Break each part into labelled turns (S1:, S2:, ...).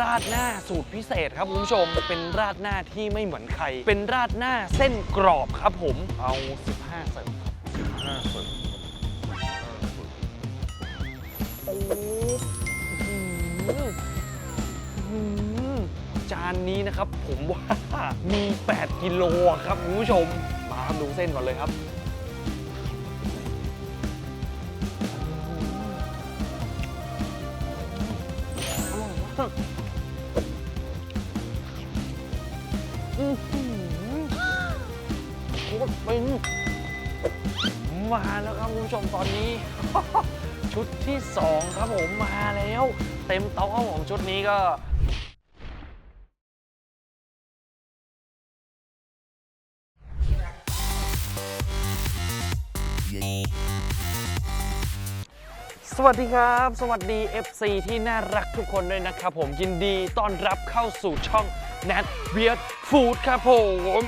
S1: ราดหน้าสูตรพิเศษครับคุณผู้ชม เป็นราดหน้าที่ไม่เหมือนใคร เป็นราดหน้าเส้นกรอบครับผม เอา 15เสิร์ฟครับ15เสิร์ฟโอ้โหอื้อหือจานนี้นะครับผมว่ามี 8 กิโลครับคุณผู้ชม มาครับดูเส้นก่อนเลยครับ มาแล้วครับคุณผู้ชมตอนนี้ ชุดที่ 2 ครับผมมาแล้ว เต็มโต๊ะครับผมชุดนี้ก็สวัสดีครับ สวัสดี FC ที่น่ารักทุกคนด้วยนะครับผมยินดีต้อนรับเข้าสู่ช่อง Nat Weird Food ครับผม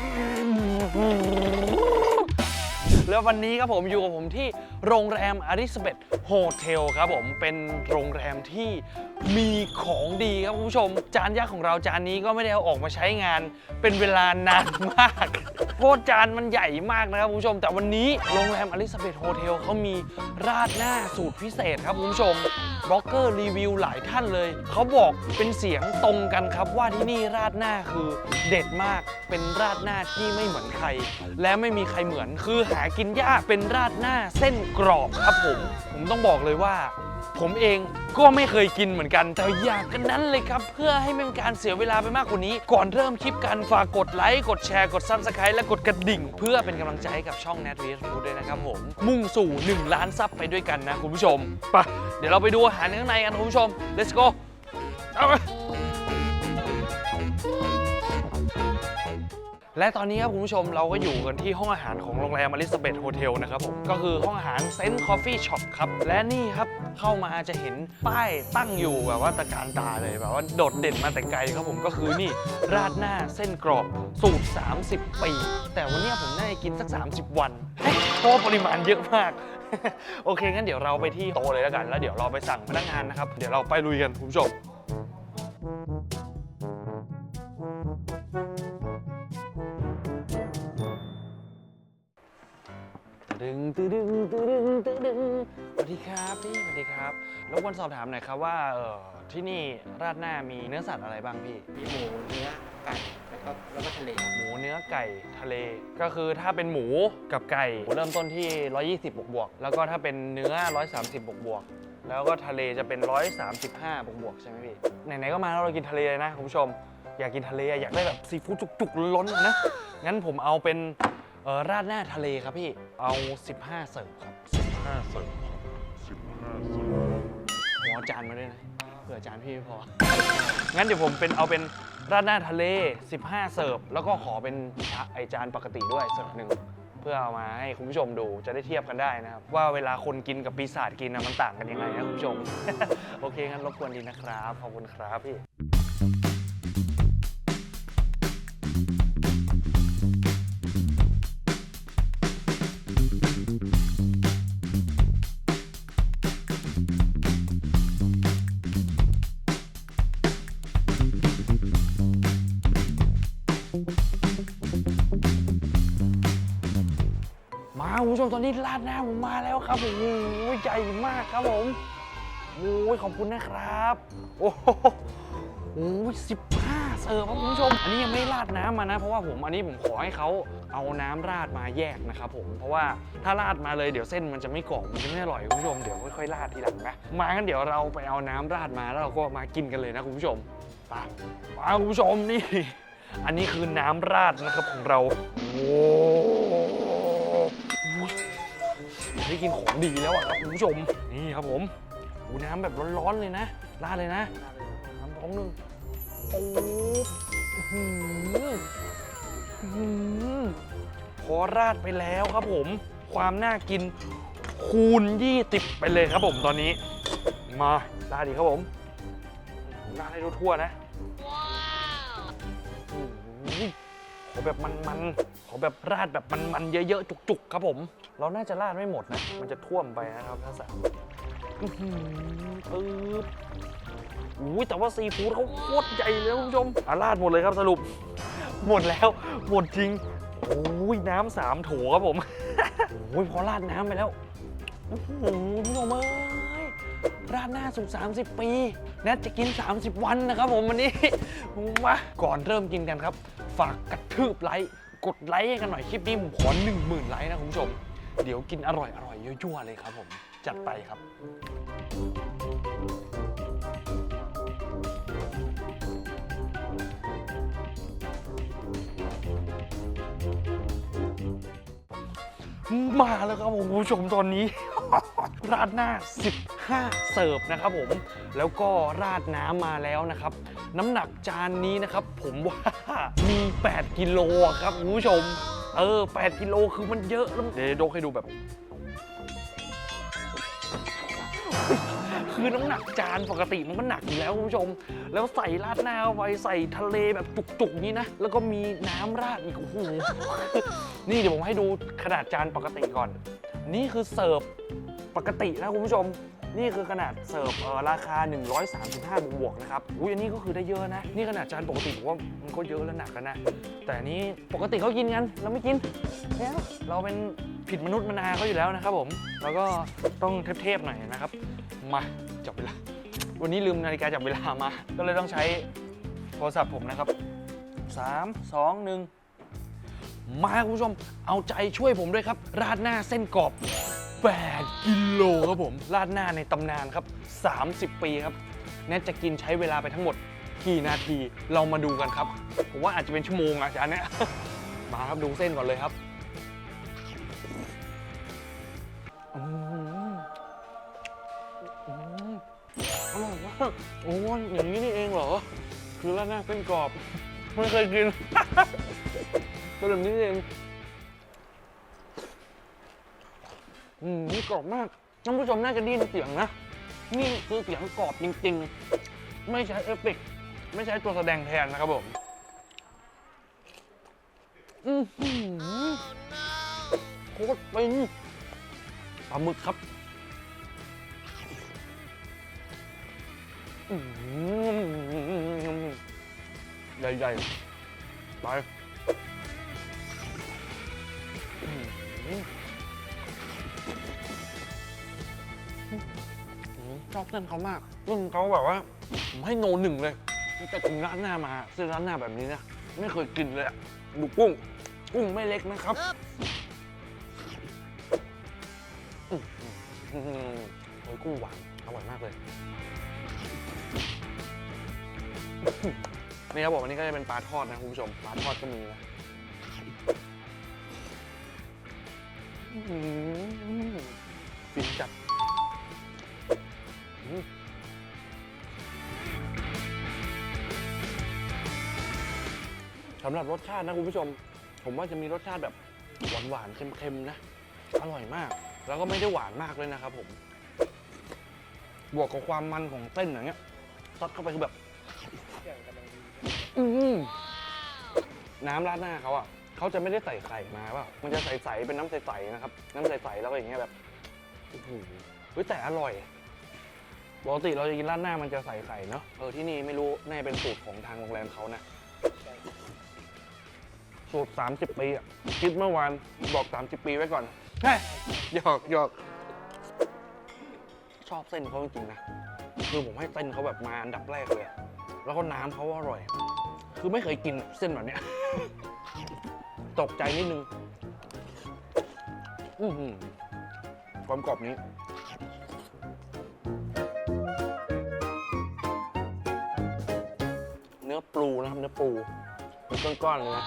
S1: แล้ววันนี้ครับผมอยู่กับผมที่โรงแรมอ l i ซ a เบ h โฮเทลครับผมเป็นโรงแรมที่มีของดีครับคุณผู้ชม จานยักษ์ของเราจานนี้ก็ไม่ได้เอาออกมาใช้งาน เป็นเวลานานมากเพราะจานมันใหญ่มากนะครับคุณผู้ชม แต่วันนี้โรงแรมอ l i ซ a เบ h โฮเทลเขามีราดหน้าสูตรพิเศษครับคุณผู้ชมบล็อกเกอร์รีวิวหลายท่านเลย เขาบอกเป็นเสียงตรงกันครับว่าที่นี่ราดหน้าคือเด็ดมากเป็นราดหน้าที่ไม่เหมือนใคร และไม่มีใครเหมือนคือหากินยากเป็นราดหน้าเส้นกรอบครับผม ผมต้องบอกเลยว่า ผมเองก็ไม่เคยกินเหมือนกัน แต่อยากกันนั้นเลยครับ เพื่อให้ไม่เป็นการเสียเวลาไปมากกว่านี้ ก่อนเริ่มคลิปกันฝากกดไลค์ กดแชร์ กด Subscribe และกดกระดิ่ง เพื่อเป็นกำลังใจให้กับช่อง n a t v s Food ด้วยนะครับผม มุ่งสู่ 1 ล้านซับไปด้วยกันนะคุณผู้ชมไปะเดี๋ยวเราไปดูอาหารข้างในกันคุณผู้ชม let's go เอาไป และตอนนี้ครับคุณผู้ชมเราก็อยู่กันที่ห้องอาหารของโรงแรมอลิซาเบธโฮเทลนะครับผมก็คือห้องอาหารเซนต์คอฟฟี่ช็อปครับและนี่ครับเข้ามาจะเห็นป้ายตั้งอยู่แบบว่าตะการตาเลยแบบว่าโดดเด่นมาแต่ไกลครับผมก็คือนี่ราดหน้าเส้นกรอบสูตร 30 ปี แต่วันนี้ผมน่าจะกินสัก 30 วันเพราะปริมาณเยอะมาก โอเคงั้นเดี๋ยวเราไปที่โตะเลยแล้วกัน แล้วเดี๋ยวเราไปสั่งพนักงานนะครับเดี๋ยวเราไปลุยกันคุณผู้ชม ตึงตึดึงตึดึงตึดึงสวัสดีครับพี่สวัสดีครับรบกวนสอบถามหน่อยครับว่าเออที่นี่ราดหน้ามีเนื้อสัตว์อะไรบ้างพี่
S2: มีหมูเนื้อไก่แล้วก็แล้วก็ทะเลครับ
S1: หมูเนื้อไก่ทะเล ก็คือถ้าเป็นหมูกับไก่เริ่มต้นที่ 120 บวกบวกๆแล้วก็ถ้าเป็นเนื้อ 130 บวกบวกๆแล้วก็ทะเลจะเป็น 135 บวกบวกๆใช่ไหมพี่ไหนๆก็มาแล้วเรากินทะเลเลยนะคุณผู้ชม อยากกินทะเลอยากได้แบบซีฟู้ดจุกๆล้นๆนะงั้นผมเอาเป็นเอ่อราดหน้าทะเลครับพี่ เอา 15 เสิร์ฟครับ15เสิร์ฟครับ15เสิร์ฟหัวจานมาด้วยนะ เผื่อจานพี่ไม่พอ งั้นเดี๋ยวผมเป็นเอาเป็นราดหน้าทะเล 15 เสิร์ฟ แล้วก็ขอเป็นชาไอจานปกติด้วยเสิร์ฟหนึ่งเพื่อเอามาให้คุณผู้ชมดูจะได้เทียบกันได้นะครับ ว่าเวลาคนกินกับปีศาจกินนะมันต่างกันยังไงนะคุณผู้ชม โอเคงั้นรบกวนดีนะครับ ขอบคุณครับพี่ คุณผู้ชมตอนนี้ราดหน้าผมมาแล้วครับโอ้โหใหญ่มากครับผมโอ้ยขอบคุณนะครับ โอ้โหโอ้ยสิบห้าเสิร์ฟครับคุณผู้ชม อันนี้ยังไม่ราดน้ำมานะ เพราะว่าผมอันนี้ผมขอให้เขาเอาน้ำราดมาแยกนะครับผม เพราะว่าถ้าราดมาเลยเดี๋ยวเส้นมันจะไม่กรอบมันจะไม่อร่อยคุณผู้ชม เดี๋ยวค่อยๆราดทีหลังนะ มางั้นเดี๋ยวเราไปเอาน้ำราดมาแล้วเราก็มากินกันเลยนะคุณผู้ชม ไปมาคุณผู้ชมนี่ อันนี้คือน้ำราดนะครับของเรา โอ้ ได้กินของดีแล้วอะครับคุณผู้ชม นี่ครับผมอูน้ำแบบร้อนๆเลยนะราดเลยนะ น้ำท้องหนึ่งโอ้อื้อหืออื้อหือพอราดไปแล้วครับผม ความน่ากินคูณยี่ติบไปเลยครับผมตอนนี้ มาราดดีครับผมราดให้ทั่วๆนะอื้อหือขอแบบมันๆ ขอแบบราดแบบมันๆ เยอะๆ จุกๆ ครับผม เราน่าจะราดไม่หมดนะ มันจะท่วมไปนะครับถ้าสามอื้อหือปึ๊บอุ้ยแต่ว่าซีฟู้ดเขาโคตรใหญ่เลยนะคุณผู้ชมอาราดหมดเลยครับสรุป หมดแล้ว หมดจริงโอ้ยน้ำสามโถครับผม โอ้ยพอราดน้ำไปแล้ว โอ้โหคุณผู้ชมเอ้ยราดหน้าสุก30 ปีแนทจะกิน 30 วันนะครับผมวันนี้ มาก่อนเริ่มกินกันครับ ฝากกระทืบไลค์ กดไลค์ให้กันหน่อยคลิปนี้ผมขอ1 0,000ไลค์นะคุณผู้ชม เดี๋ยวกินอร่อยอร่อยยั่วๆเลยครับผม จัดไปครับ มาแล้วครับผมคุณผู้ชมตอนนี้ ราดหน้า 15 เสิร์ฟนะครับผม แล้วก็ราดน้ำมาแล้วนะครับ น้ำหนักจานนี้นะครับ ผมว่ามี 8 กิโลอะครับคุณผู้ชม เออ8กิโลคือมันเยอะแล้วเดี๋ยวโดกให้ดูแบบ คือน้ำหนักจานปกติมันก็หนักอยู่แล้วคุณผู้ชม แล้วใส่ราดหน้าเข้ใส่ทะเลแบบจุกๆนี้นะ แล้วก็มีน้ำราดอีกโอ้โหนี่เดี๋ยวผมให้ดูขนาดจานปกติก่อน นี่คือเสิร์ฟปกตินะคุณผู้ชม นี่คือขนาดเสิร์ฟเอ่อราคา 135 บวกๆนะครับ อุ้ยอันนี้ก็คือได้เยอะนะ นี่ขนาดจานปกติผมว่ามันก็เยอะแล้วหนักแล้วนะ แต่อันนี้ปกติเขากินกัน เราไม่กินเนี่ยเราเป็นผิดมนุษย์มนาเขาอยู่แล้วนะครับผม แล้วก็ต้องเทพๆหน่อยนะครับ มาจับเวลา วันนี้ลืมนาฬิกาจับเวลามา ก็เลยต้องใช้โทรศัพท์ผมนะครับ 3 2 1 มาคุณผู้ชม เอาใจช่วยผมด้วยครับ ราดหน้าเส้นกรอบ 8 กิโลครับผมราดหน้าในตำนานครับ 30 ปีครับ แนทจะกินใช้เวลาไปทั้งหมดกี่นาทีเรามาดูกันครับ ผมว่าอาจจะเป็นชั่วโมงอะจานเนี้ยมาครับดูเส้นก่อนเลยครับอืมอืมอร่อยมากโอ้ยอย่างนี้นี่เองเหรอ คือราดหน้าเส้นกรอบ ไม่เคยกิน เป็นแบบนี้เอง อืมนี่กรอบมากท่านผู้ชมน่าจะได้ยินเสียงนะ นี่คือเสียงกรอบจริง ๆ ไม่ใช้เอฟเฟกต์ไม่ใช้ตัวแสดงแทนนะครับผมอือหือโคตรเป็นปลาหมึกครับ อืมใหญ่ๆไปอื้อ ชอบเส้นเขามากเส้นเขาแบบว่าผมให้โนหนึ่งเลยตั้งแต่กินร้านหน้ามาเส้นร้านหน้าแบบนี้นะไม่เคยกินเลยอะดูกุ้งกุ้งไม่เล็กนะครับอื้อหือโอ้ยกุ้งหวานอร่อยมากเลยนี่ครับผมอันนี้ก็จะเป็นปลาทอดนะคุณผู้ชมปลาทอดก็มีนะอื้อหือฟินจัด สำหรับรสชาตินะคุณผู้ชม ผมว่าจะมีรสชาติแบบหวานๆเค็มๆนะ อร่อยมาก แล้วก็ไม่ได้หวานมากเลยนะครับผม บวกกับความมันของเส้นอย่างเงี้ยซัดเข้าไปคือแบบอืมน้ำราดหน้าเขาอะเขาจะไม่ได้ใส่ไข่มาเปล่ามันจะใสๆเป็นน้ำใสๆนะครับ น้ำใสๆแล้วก็อย่างเงี้ยแบบโอ้โหเฮ้ยแต่อร่อยปกติเราจะกินราดหน้ามันจะใส่ไข่เนาะเออที่นี่ไม่รู้แน่เป็นสูตรของทางโรงแรมเขานะ สูตร 30 ปีอะคิดเมื่อวานบอก 30 ปีไว้ก่อนเฮ้ยหยอกหยอกชอบเส้นเขาจริงๆนะ คือผมให้เส้นเขาแบบมาอันดับแรกเลยอะแล้วก็น้ำเขาอร่อย คือไม่เคยกินเส้นแบบเนี้ย ตกใจนิดนึง อือหือความกรอบนี้ เนื้อปูนะครับ เนื้อปูเป็นก้อนๆเลยนะ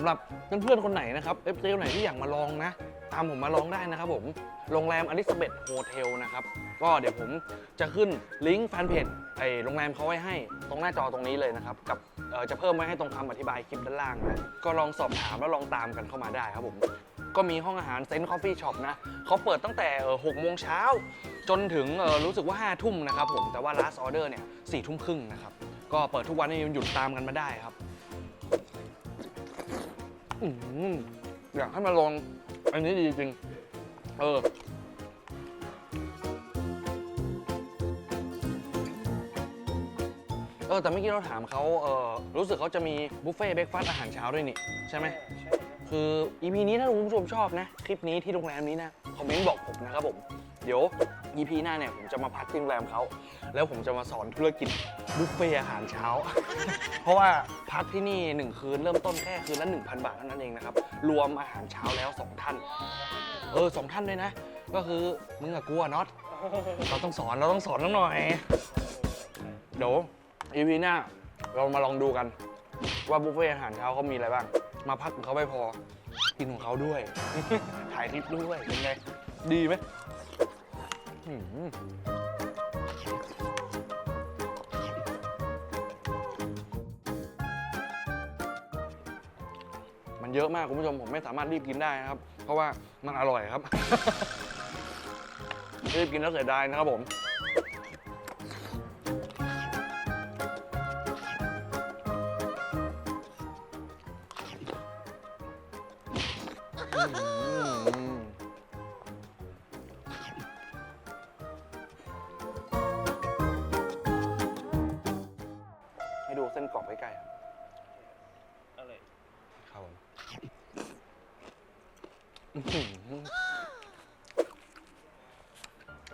S1: ำหรับเพื่อนๆคนไหนนะครับเอฟซีคนไหนที่อยากมาลองนะ ตามผมมาลองได้นะครับผมโรงแรมอลิซาเบธโฮเทลนะครับ ก็เดี๋ยวผมจะขึ้นลิงก์แฟนเพจไอโรงแรมเขาไว้ให้ตรงหน้าจอตรงนี้เลยนะครับ กับจะเพิ่มไว้ให้ตรงคำอธิบายคลิปด้านล่างนะก็ลองสอบถามแล้วลองตามกันเข้ามาได้ครับผมก็มีห้องอาหารเซนต์คอฟฟี่ช็อปนะเขาเปิดตั้งแต่หกโมงเช้าจนถึงรู้สึกว่า5้าทุ่มนะครับผมแต่ว่า last order เนี่ยสี่ทุ่มครึ่งนะครับก็เปิดทุกวันนี่หยุดตามกันมาได้ครับ อื้อหืออยากให้มาลองอันนี้ดีจริง เออ เออ แต่เมื่อกี้เราถามเขาเออรู้สึกเขาจะมีบุฟเฟ่ต์เบรกฟาสต์อาหารเช้าด้วยนี่ ใช่ไหม
S2: ใช่
S1: คือ EP นี้ถ้าคุณผู้ชมชอบนะ คลิปนี้ที่โรงแรมนี้นะ คอมเมนต์บอกผมนะครับผม เดี๋ยว EP หน้าเนี่ยผมจะมาพักที่โรงแรมเขาแล้วผมจะมาสอนธุรกิจบุฟเฟ่ต์อาหารเช้า เพราะว่าพักที่นี่1คืนเริ่มต้นแค่คืนละ1,000 บาทเท่านั้นเองนะครับ รวมอาหารเช้าแล้ว 2 ท่าน เออสองท่านด้วยนะ ก็คือมึงกับกูอะน็อตเราต้องสอนเราต้องสอนน้องหน่อย เดี๋ยว EP หน้าเรามาลองดูกัน ว่าบุฟเฟ่ต์อาหารเช้าเขามีอะไรบ้าง มาพักของเขาไม่พอ กินของเขาด้วย ถ่ายคลิปด้วยเป็นไง ดีไหมอื้อหือ มันเยอะมากคุณผู้ชมผมไม่สามารถรีบกินได้นะครับ เพราะว่ามันอร่อยครับ รีบกินแล้วเสียดายนะครับผมอ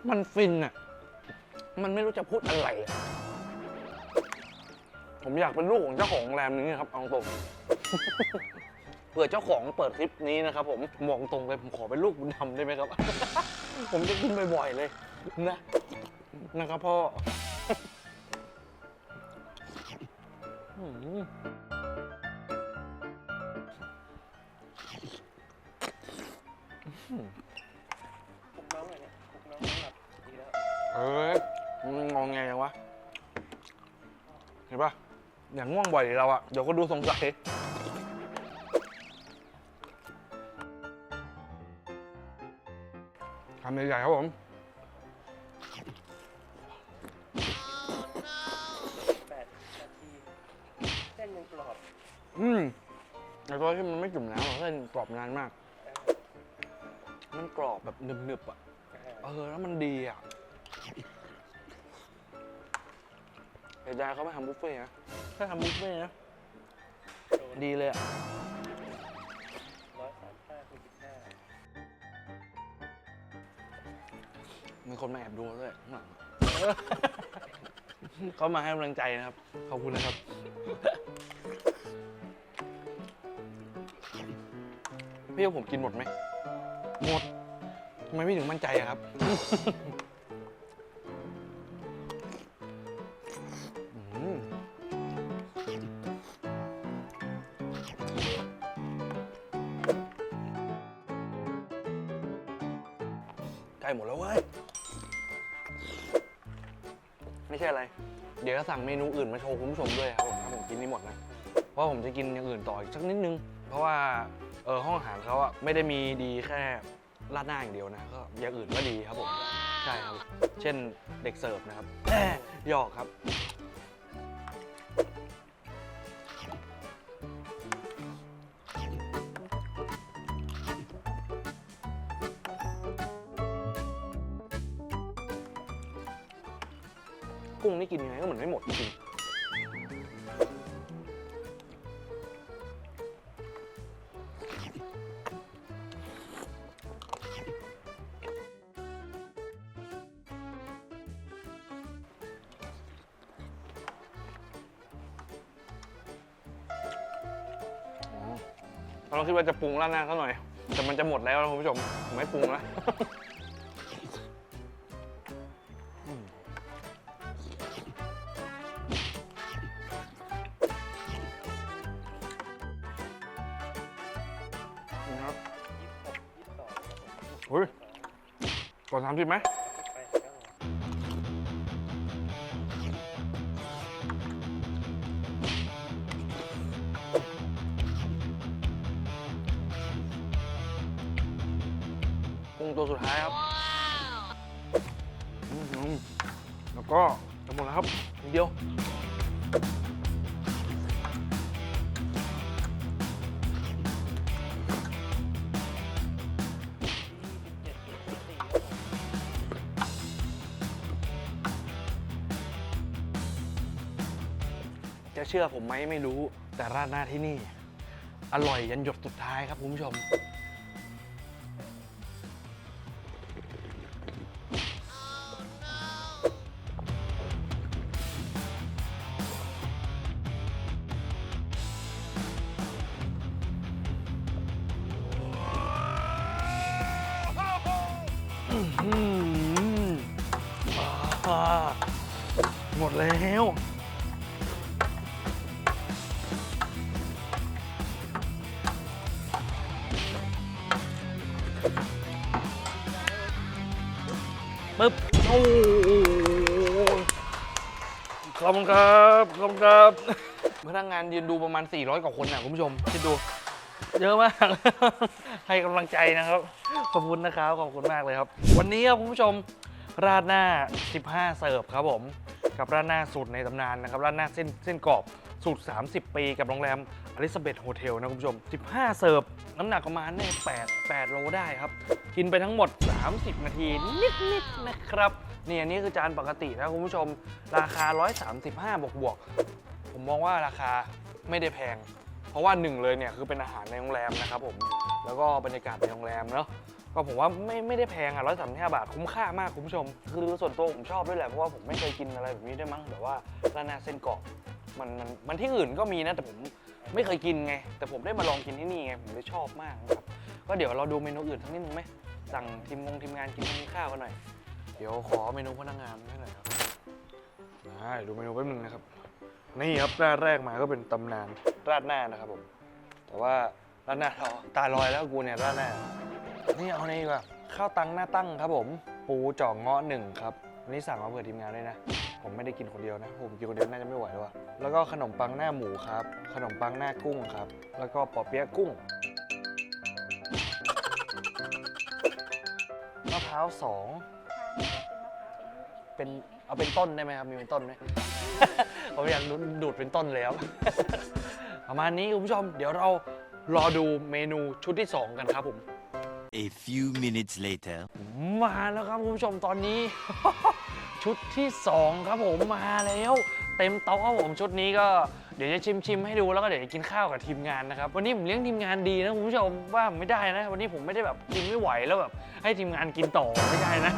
S1: มันฟินอะมันไม่รู้จะพูดอะไรอะผมอยากเป็นลูกของเจ้าของโรงแรมนี้ครับเอาตรง เผื่อเจ้าของเปิดคลิปนี้นะครับผมมองตรงเลยผมขอเป็นลูกบุญธรรมได้ไหมครับ ผมจะกินบ่อยๆเลยนะนะครับพ่อ
S2: ปลุกน้องหน่อยเนี่ยปลุกน้องน้องหลับดีแล้ว
S1: เอ้ยมันงองแงยังวะ เห็นปะอย่างง่วงบ่อยเราอะเดี๋ยวก็ดูสงสัยทำใหญ่ๆครับผม
S2: แปดนาทีเส้นยังกรอบ
S1: อืมในตัวที่มันไม่จุ่มน้ำอะเส้นกรอบนานมาก มันกรอบแบบหนึบๆอะเออ แล้วมันดีอะเดี๋ยวยายเขาไม่ทำบุฟเฟ่ต์นะถ้าทำบุฟเฟ่ต์นะ ดีเลยอะ
S2: ร้อยสามห้าคูณสิบห้า
S1: มีคนมาแอบดูด้วยข้างหลัง เขามาให้กำลังใจนะครับ ขอบคุณนะครับ พี่ว่าผมกินหมดไหม หมดทำไมพี่ถึงมั่นใจอะครับ อืมใกล้หมดแล้วเว้ย ไม่ใช่อะไร เดี๋ยวจะสั่งเมนูอื่นมาโชว์คุณผู้ชมด้วยครับผมถ้าผมกินนี่หมดนะ เพราะผมจะกินอย่างอื่นต่ออีกสักนิดนึง ราะว่าเออห้องอาหารเขาอะไม่ได้มีดีแค่ราดหน้าอย่างเดียวนะก็อย่างอื่นก็ดีครับผมใช่ครับเช่นเด็กเสิร์ฟนะครับแหม่หยอกครับ กุ้งนี่กินยังไงก็เหมือนไม่หมดจริง เราคิดว่าจะปรุงราดหน้าเขาหน่อย แต่มันจะหมดแล้วนะคุณผู้ชมผมไม่ปรุงแล้วนะครับ
S2: ยี่สิบหกยี่สิบสองครับผม
S1: อุ้ยก่อนสามสิบไหม จะเชื่อผมไหมไม่รู้ แต่ราดหน้าที่นี่ อร่อยยันหยดสุดท้ายครับคุณผู้ชม ขอบคุณครับขอบคุณครับ พนักงานยืนดูประมาณ 400 กว่าคนนะคุณผู้ชมคิดดู เยอะมาก ให้กำลังใจนะครับ ขอบคุณนะครับ ขอบคุณมากเลยครับ วันนี้ครับคุณผู้ชมราดหน้า 15 เสิร์ฟครับผม กับราดหน้าสูตรในตำนานนะครับ ราดหน้าเส้นเส้นกรอบสูตร 30 ปีกับโรงแรม อลิซาเบธโฮเทลนะคุณผู้ชม 15 เสิร์ฟ น้ำหนักประมาณเนี่ย8 8 โลได้ครับ กินไปทั้งหมด 30 นาที นิด ๆ นะครับนี่อันนี้คือจานปกตินะคุณผู้ชม ราคา 135 บวกบวกๆผมมองว่าราคาไม่ได้แพง เพราะว่าหนึ่งเลยเนี่ยคือเป็นอาหารในโรงแรมนะครับผม แล้วก็บรรยากาศในโรงแรมเนาะ ก็ผมว่าไม่ไม่ได้แพงอะร้อยสามสิบห้าบาทคุ้มค่ามากคุณผู้ชม คือส่วนตัวผมชอบด้วยแหละ เพราะว่าผมไม่เคยกินอะไรแบบนี้ด้วยมั้งแบบว่าร้านหน้าเส้นกรอบมันมันมันที่อื่นก็มีนะแต่ผม ไม่เคยกินไง แต่ผมได้มาลองกินที่นี่ไง ผมเลยชอบมากนะครับ ก็เดี๋ยวเราดูเมนูอื่นทั้งนิดนึงไหม สั่งทีมงงทีมงานกินข้าวกันหน่อย เดี๋ยวขอเมนูพนักงานให้หน่อยครับได้ดูเมนูแป๊บนึงนะครับ นี่ครับหน้าแรกมาก็เป็นตำนานราดหน้านะครับผม แต่ว่าราดหน้าเราตาลอยแล้วกูเนี่ยราดหน้า นี่เอานี่ดีกว่าข้าวตังหน้าตั้งครับผม ปูจ่องเงาะหนึ่งครับ วันนี้สั่งมาเผื่อทีมงานด้วยนะ ผมไม่ได้กินคนเดียวนะ ผมกินคนเดียวน่าจะไม่ไหวแล้วอะแล้วก็ขนมปังหน้าหมูครับ ขนมปังหน้ากุ้งครับ แล้วก็ปอเปี๊ยะกุ้งมะพร้าวสองเป็นเอาเป็นต้นได้ไหมครับ มีเป็นต้นไหม ผมอยากดูดูดเป็นต้นเลยครับประมาณนี้คุณผู้ชม เดี๋ยวเรารอดูเมนูชุดที่ 2 กันครับผม
S3: A few minutes later.
S1: มาแล้วครับคุณผู้ชมตอนนี้ ชุดที่ 2 ครับผมมาแล้วเต็มโต๊ะครับผมชุดนี้ก็เดี๋ยวจะชิมชิมให้ดูแล้วก็เดี๋ยวจะกินข้าวกับทีมงานนะครับวันนี้ผมเลี้ยงทีมงานดีนะคุณผู้ชมว่าไม่ได้นะ วันนี้ผมไม่ได้แบบกินไม่ไหวแล้วแบบให้ทีมงานกินต่อไม่ได้นะ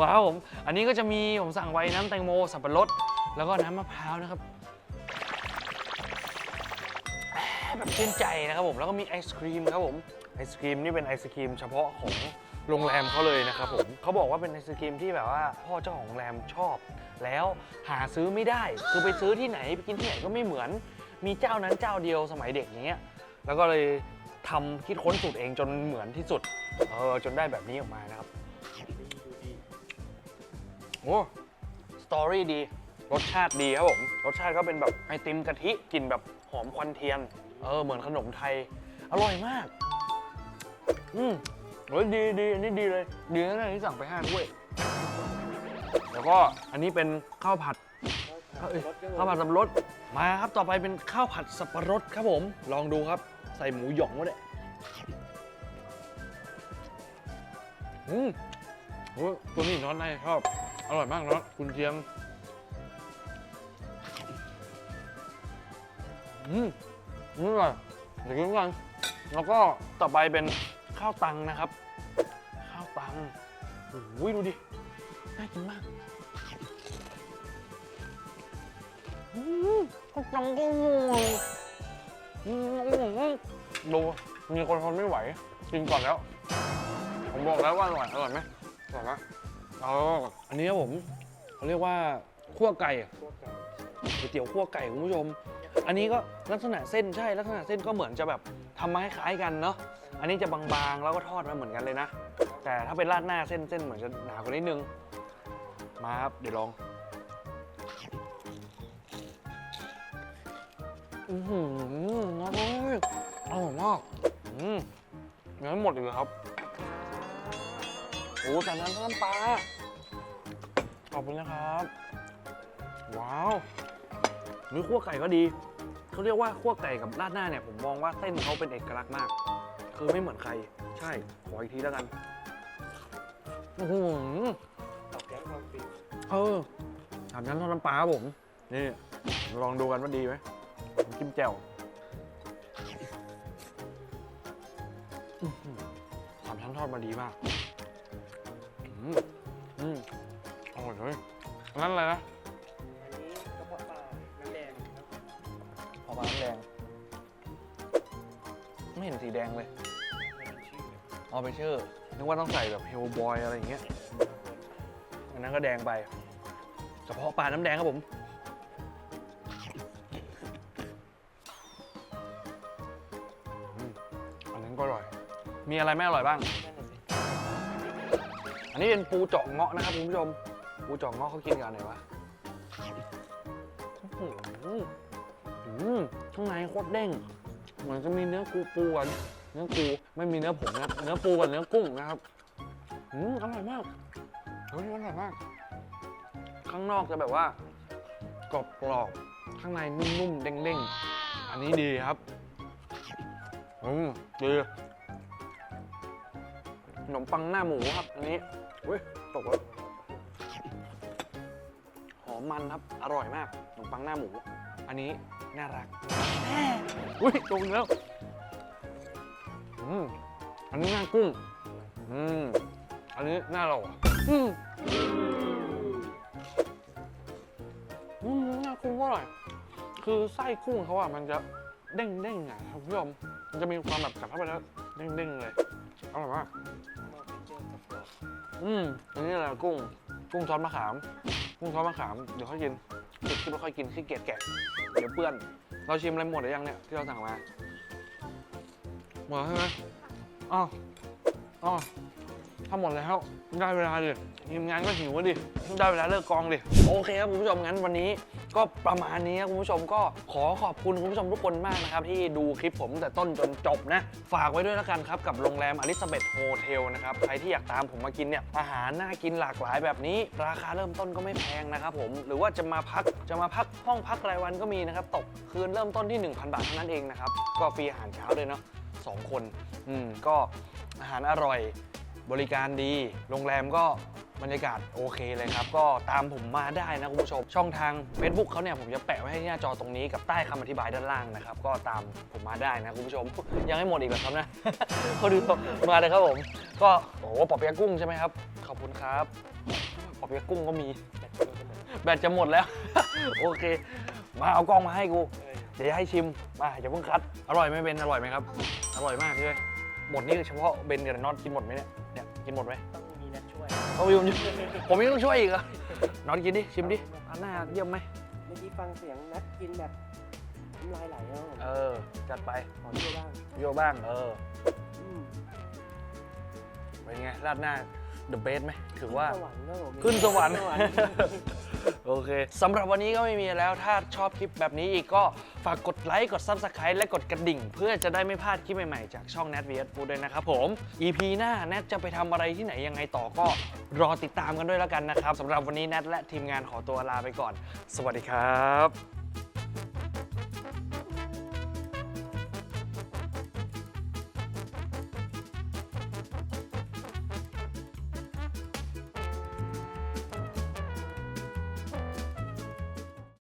S1: ว้าวผมอันนี้ก็จะมีผมสั่งไว้น้ำแตงโมสับปะรดแล้วก็น้ำมะพร้าวนะครับแบบชื่นใจนะครับผมแล้วก็มีไอศครีมครับผมไอศครีมนี่เป็นไอศครีมเฉพาะของ โรงแรมเขาเลยนะครับผมเขาบอกว่าเป็นไอศครีมที่แบบว่าพ่อเจ้าของโรงแรมชอบ แล้วหาซื้อไม่ได้ คือไปซื้อที่ไหนไปกินที่ไหนก็ไม่เหมือน มีเจ้านั้นเจ้าเดียวสมัยเด็กอย่างเงี้ยแล้วก็เลยทำคิดค้นสูตรเองจนเหมือนที่สุดเออจนได้แบบนี้ออกมานะครับโอ้สตอรี่ดี รสชาติดีครับผม รสชาติก็เป็นแบบไอติมกะทิกลิ่นแบบหอมควันเทียน เออ เหมือนขนมไทย อร่อยมาก อืม เฮ้ยดีดีอันนี้ดีเลย ดีนะที่สั่งไปห้าถ้วย แล้วก็อันนี้เป็นข้าวผัดเอ้ยข้าวผัดสับปะรดมาครับต่อไปเป็นข้าวผัดสับปะรดครับผม ลองดูครับ ใส่หมูหยองมาด้วยอืมโอ้ยตัวนี้น็อตนชอบ อร่อยมากน็อตคุณเทียมอืมนี่อร่อยเดี๋ยวกินกันแล้วก็ต่อไปเป็น ข้าวตังนะครับ ข้าวตังโอ้ยดูดิ น่ากินมากข้าวตังก็อร่อยดูมีคนทนไม่ไหว กินก่อนแล้ว ผมบอกแล้วว่าอร่อย อร่อยไหมอร่อยไหมเอออันนี้ครับผมเขาเรียกว่าคั่วไก่
S2: ก๋
S1: วยเตี๋ยวคั่วไก่คุณผู้ชม อันนี้ก็ลักษณะเส้นใช่ลักษณะเส้นก็เหมือนจะแบบทำมาคล้ายๆกันเนาะ อันนี้จะบางๆ แล้วก็ทอดมาเหมือนกันเลยนะ แต่ถ้าเป็นราดหน้าเส้นเส้นเหมือนจะหนากว่านิดนึง มาครับ เดี๋ยวลอง อือหืออร่อยอร่อยมากอืมยังไม่หมดอีกเหรอครับ โอ้จากนั้นก็น้ำปลา ขอบคุณนะครับ ว้าวนี่คั่วไก่ก็ดี เขาเรียกว่าคั่วไก่กับราดหน้าเนี่ย ผมมองว่าเส้นเขาเป็นเอกลักษณ์มาก คือไม่เหมือนใคร ใช่ ขออีกทีแล้วกันอื้อหือ
S2: ตอกแก้วความฟิน
S1: เออถามนั้นทอดน้ำปลาครับผม นี่ ลองดูกันว่าดีไหมน้ำจิ้มแจ่วอื้อหือสามชั้นทอดมาดีมากอืมอืมอร่อยเลยอันนั่นอะไรนะ
S2: อันนี้กระเพาะปลาน้ำแดงครับ
S1: พอมาน้ำแดง ไม่เห็นสีแดงเลย
S2: มันเป็นชื่ อ
S1: อเป็นชื่อนึกว่าต้องใส่แบบเฮลบอยอะไรอย่างเงี้ยอันนั้นก็แดงไปกระเพาะปลาน้ำแดงครับผม อันนั้นก็อร่อย มีอะไรไม่อร่อยบ้าง อันนี้เป็นปูเจาะเงาะนะครับคุณผู้ชม ปูเจาะเงาะเขากินกันไหนวะอื้อหืออื้อข้างในโคตรเด้ง เหมือนจะมีเนื้อกูปูกัน เนื้อปูไม่มีเนื้อผงนะเนื้อปูกับเนื้อกุ้งนะครับอืมอร่อยมากเฮ้ยอร่อยมาก ข้างนอกจะแบบว่ากรอบกรอบข้างในนุ่มๆเด้งๆ อันนี้ดีครับอืมดีขนมปังหน้าหมูครับ อันนี้อุ้ยตกแล้วหอมมันครับ อร่อยมากขนมปังหน้าหมู อันนี้น่ารักอุ้ยตรงแล้ว อืมอันนี้หน้ากุ้งอืมอันนี้หน้าเราอืมอืมหน้ากุ้งก็อร่อยคือไส้กุ้งเขาอะมันจะเด้งเด้งอะครับคุณผู้ชมมันจะมีความแบบกัดเข้าไปแล้วเด้งเด้งเลยอร่อยมากอืมอันนี้อะไรกุ้ง กุ้งซอสมะขาม กุ้งซอสมะขามเดี๋ยวค่อยกินติดที่ไม่ค่อยกินขี้เกียจแกะเดี๋ยวเปื้อน เราชิมอะไรหมดหรือยังเนี่ยที่เราสั่งมา หมดแล้วใช่ไหมอ้าวอ้าวถ้าหมดแล้วได้เวลาดิทีมงานก็หิวอะดิได้เวลาเลิกกองดิโอเคครับคุณผู้ชมงั้นวันนี้ก็ประมาณนี้ครับคุณผู้ชมก็ขอขอบคุณคุณผู้ชมทุกคนมากนะครับที่ดูคลิปผมตั้งแต่ต้นจนจบนะ ฝากไว้ด้วยแล้วกันครับกับโรงแรมอลิซาเบธโฮเทลนะครับใครที่อยากตามผมมากินเนี่ยอาหารน่ากินหลากหลายแบบนี้ ราคาเริ่มต้นก็ไม่แพงนะครับผมหรือว่าจะมาพักจะมาพักห้องพักรายวันก็มีนะครับตกคืนเริ่มต้นที่ 1,000 บาทเท่านั้นเองนะครับก็ฟรีอาหารเช้าด้วยเนาะ สองคน อืมก็อาหารอร่อยบริการดี โรงแรมก็บรรยากาศโอเคเลยครับ ก็ตามผมมาได้นะคุณผู้ชม ช่องทาง Facebook เขาเนี่ยผมจะแปะไว้ให้ที่หน้าจอตรงนี้กับใต้คำอธิบายด้านล่างนะครับ ก็ตามผมมาได้นะคุณผู้ชม ยังไม่หมดอีกเหรอครับนะ เขาดูมาเลยครับผม ก็โอ้โหปอเปียะกุ้งใช่ไหมครับ ขอบคุณครับปอเปียะกุ้งก็มี แบตจะหมดแล้ว โอเค มาเอากล้องมาให้กู
S2: เอ้ย
S1: เดี๋ยวจะให้ชิมมาอย่าเพิ่งคัด อร่อยไหมเบนอร่อยไหมครับ อร่อยมากใช่ไหมหมดนี่เฉพาะเบนกับน็อตกินหมดไหมเนี่ยเนี่ยกินหมดไหม
S2: ต้องมีนัดช่วย
S1: ต้องยืมผมยังต้องช่วยอีกเหรอน็อตกินดิชิมดิอันหน้าเยี่ยมไหม
S2: เมื่อกี้ฟังเสียงนัดกินแบบน้ำลายไหลแล้วผม
S1: เออจัดไป
S2: ขอเที่ยวบ้าง
S1: โยบ้างเออ
S2: อืม
S1: เป็นไงราดหน้า the best ไหมถือว่า
S2: สวรรค์ครับผม
S1: ขึ้นสวรรค์
S2: ขึ้นสวรรค์
S1: โอเคสำหรับวันนี้ก็ไม่มีแล้วถ้าชอบคลิปแบบนี้อีกก็ฝากกดไลค์กด Subscribe และกดกระดิ่ง เพื่อจะได้ไม่พลาดคลิปใหม่ๆ จากช่อง Nat v s Food ด้วยนะครับผม EP หน้า Nat จะไปทำอะไรที่ไหนยังไงต่อก็รอติดตามกันด้วยแล้วกันนะครับสำหรับวันนี้ Nat และทีมงานขอตัวลาไปก่อน สวัสดีครับ